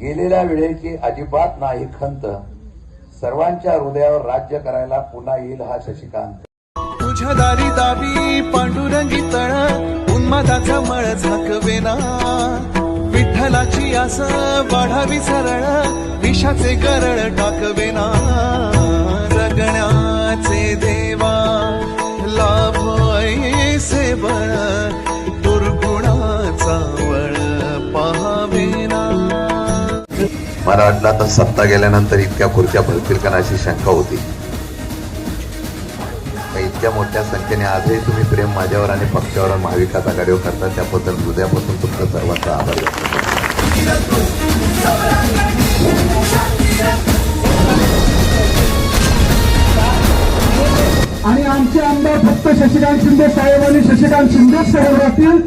गेलेल्या वेळेची अजिबात नाही खंत. सर्वांच्या हृदयावर राज्य करायला पुन्हा येईल हा शशिकांत. तुझ्या दारी दावी पांडुरंगी तळ उन्मादाचा मळ झाकवेना विठ्ठलाची आस वाढावी सरळ विषाचे गरळ टाकवेना रगण्याचे देवा लाभ ऐसे बळ मला वाटलं आता सत्ता गेल्यानंतर इतक्या खुर्च्या भरतील का अशी शंका होती. इतक्या मोठ्या संख्येने आजही तुम्ही प्रेम माझ्यावर आणि पक्षावर महाविकास आघाडीवर करता त्याबद्दल हृदयापासून तुमचं सर्वांचा आभार व्यक्त आणि आमचे आमदार फक्त शशिकांत शिंदे साहेब आणि शशिकांत शिंदे साहेब राहतील.